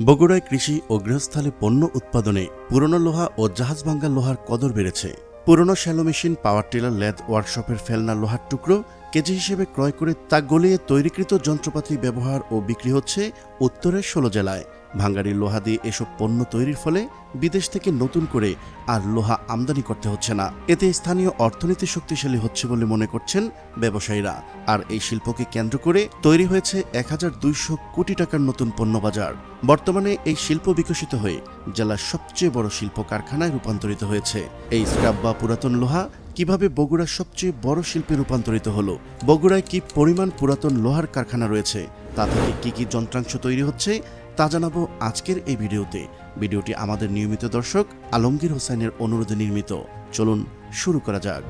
বগুড়ায় কৃষি ও গৃহস্থলে পণ্য উৎপাদনে পুরনো লোহা ও জাহাজ ভাঙ্গা লোহার কদর বেড়েছে। পুরনো shallow machine, power tiller, lathe ওয়ার্কশপের ফেলনা লোহার টুকরো কেজি হিসেবে ক্রয় করে তা গলিয়ে তৈরিকৃত যন্ত্রপাতি ব্যবহার ও বিক্রি হচ্ছে উত্তরের ষোলো জেলায়। ভাঙ্গারি লোহা দিয়ে এসব পণ্য তৈরির ফলে বিদেশ থেকে নতুন করে আর লোহা আমদানি করতে হচ্ছে না। এতে স্থানীয় অর্থনীতি শক্তিশালী হচ্ছে বলে মনে করছেন ব্যবসায়ীরা। আর এই শিল্পকে কেন্দ্র করে তৈরি হয়েছে এক হাজার দুইশো কোটি টাকার নতুন পণ্য বাজার। বর্তমানে এই শিল্প বিকশিত হয়ে জেলার সবচেয়ে বড় শিল্প কারখানায় রূপান্তরিত হয়েছে। এই স্ক্রাব বা পুরাতন লোহা কীভাবে বগুড়ার সবচেয়ে বড় শিল্পে রূপান্তরিত হলো? বগুড়ায় কি পরিমাণ পুরাতন লোহার কারখানা রয়েছে? তা থেকে কি কি যন্ত্রাংশ তৈরি হচ্ছে? তা জানাব আজকের এই ভিডিওতে। ভিডিওটি আমাদের নিয়মিত দর্শক আলমগীর হোসেনের অনুরোধে নির্মিত। চলুন শুরু করা যাক।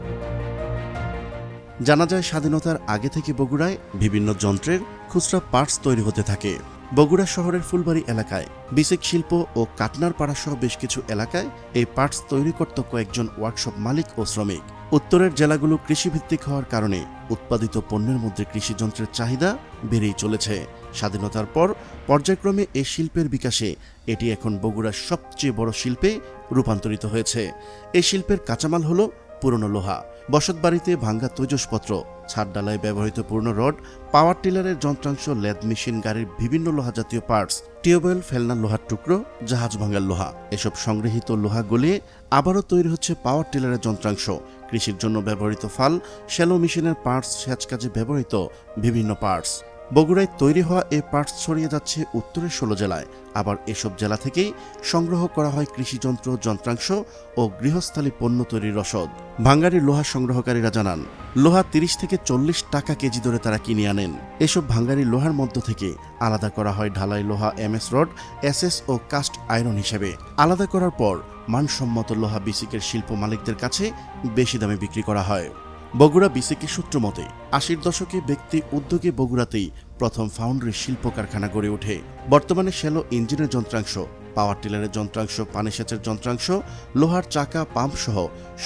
জানা যায় স্বাধীনতার আগে থেকে বগুড়ায় বিভিন্ন যন্ত্রের খুচরা পার্টস তৈরি হতে থাকে। বগুড়া শহরের ফুলবাড়ি এলাকায় বিসিক শিল্প ও কাটনার পাড়া সহ বেশ কিছু এলাকায় এই পার্টস তৈরি করত কয়েকজন ওয়ার্কশপ মালিক ও শ্রমিক। উত্তরের জেলাগুলো কৃষিভিত্তিক হওয়ার কারণে উৎপাদিত পণ্যের মধ্যে কৃষি যন্ত্রের চাহিদা বেড়েই চলেছে। স্বাধীনতার পর পর্যায়ক্রমে এ শিল্পের বিকাশে এটি এখন বগুড়ার সবচেয়ে বড় শিল্পে রূপান্তরিত হয়েছে। এই শিল্পের কাঁচামাল হল পুরনো লোহা। বসতবাড়িতে ভাঙ্গা তৈজসপত্র, ছাদ ডালায় ব্যবহৃত পুরনো রড, পাওয়ার টিলারের যন্ত্রাংশ, লেদ মেশিন গাড়ির বিভিন্ন লোহা জাতীয় পার্টস, টিউবওয়েল ফেলনা লোহার টুকরো, জাহাজ ভাঙ্গার লোহা। এসব সংগৃহীত লোহা গলিয়ে আবারও তৈরি হচ্ছে পাওয়ার টিলারের যন্ত্রাংশ। কৃষির জন্য ব্যবহৃত ফাল, শ্যালো মেশিনের পার্টস, সেচ কাজে ব্যবহৃত বিভিন্ন পার্টস। বগুড়ায় তৈরি হওয়া এই পার্টস ছড়িয়ে যাচ্ছে উত্তরের ষোলো জেলায়। আবার এসব জেলা থেকেই সংগ্রহ করা হয় কৃষিযন্ত্র, যন্ত্রাংশ ও গৃহস্থালী পণ্য তৈরির রসদ। ভাঙ্গারি লোহা সংগ্রহকারীরা জানান, লোহা তিরিশ থেকে চল্লিশ টাকা কেজি দরে তারা কিনে আনেন। এসব ভাঙ্গারি লোহার মধ্য থেকে আলাদা করা হয় ঢালাই লোহা এমএস রড, এসএস ও কাস্ট আয়রন হিসেবে। আলাদা করার পর মানসম্মত লোহা বিসিকের শিল্প মালিকদের কাছে বেশি দামে বিক্রি করা হয়। বগুড়া বিসিকে সূত্র মতে, আশির দশকে ব্যক্তি উদ্যোগে বগুড়াতেই প্রথম ফাউন্ডারি শিল্প কারখানা গড়ে ওঠে। বর্তমানে শ্যালো ইঞ্জিনের যন্ত্রাংশ, পাওয়ার টিলারের যন্ত্রাংশ, পানি সেচের যন্ত্রাংশ, লোহার চাকা, পাম্প সহ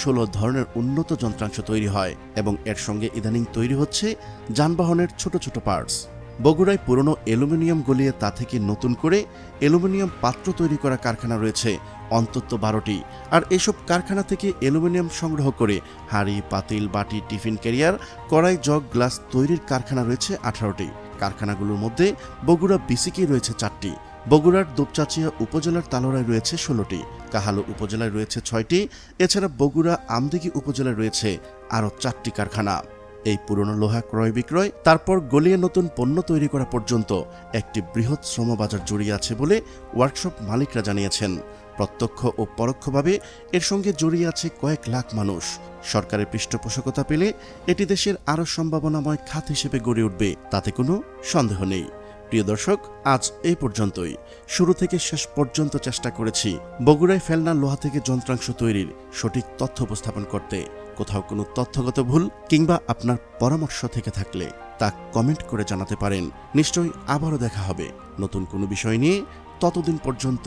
ষোলো ধরনের উন্নত যন্ত্রাংশ তৈরি হয় এবং এর সঙ্গে ইদানিং তৈরি হচ্ছে যানবাহনের ছোট ছোট পার্টস বগুড়ায় পুরনো অ্যালুমিনিয়াম গলিয়ে তা থেকে নতুন করে অ্যালুমিনিয়াম পাত্র তৈরি করা কারখানা রয়েছে অন্তত বারোটি। আর এসব কারখানা থেকে অ্যালুমিনিয়াম সংগ্রহ করে হাঁড়ি, পাতিল, বাটি, টিফিন ক্যারিয়ার, কড়াই, জগ, গ্লাস তৈরির কারখানা রয়েছে আঠারোটি। কারখানাগুলোর মধ্যে বগুড়া বিসিকে রয়েছে চারটি। বগুড়ার দুপচাচিয়া উপজেলার তালোড়ায় রয়েছে ষোলোটি। কাহালো উপজেলায় রয়েছে ছয়টি। এছাড়া বগুড়া আমদিঘি উপজেলায় রয়েছে আরও চারটি কারখানা। এই পুরনো লোহা ক্রয় বিক্রয়, তারপর গলিয়ে নতুন পণ্য তৈরি করা পর্যন্ত একটি বৃহৎ শ্রমবাজার জড়িয়ে আছে বলে ওয়ার্কশপ মালিকরা জানিয়েছেন। প্রত্যক্ষ ও পরোক্ষভাবে এর সঙ্গে জড়িয়ে আছে কয়েক লাখ মানুষ। সরকারের পৃষ্ঠপোষকতা পেলে এটি দেশের আরও সম্ভাবনাময় খাত হিসেবে গড়ে উঠবে, তাতে কোনো সন্দেহ নেই। প্রিয় দর্শক, আজ এই পর্যন্তই। শুরু থেকে শেষ পর্যন্ত চেষ্টা করেছি বগুড়ায় ফেলনা লোহা থেকে যন্ত্রাংশ তৈরির সঠিক তথ্য উপস্থাপন করতে। কোথাও কোনো তথ্যগত ভুল কিংবা আপনার পরামর্শ থেকে থাকলে তা কমেন্ট করে জানাতে পারেন। নিশ্চয়ই আবারও দেখা হবে। নতুন কোনো বিষয় নিয়ে ততদিন পর্যন্ত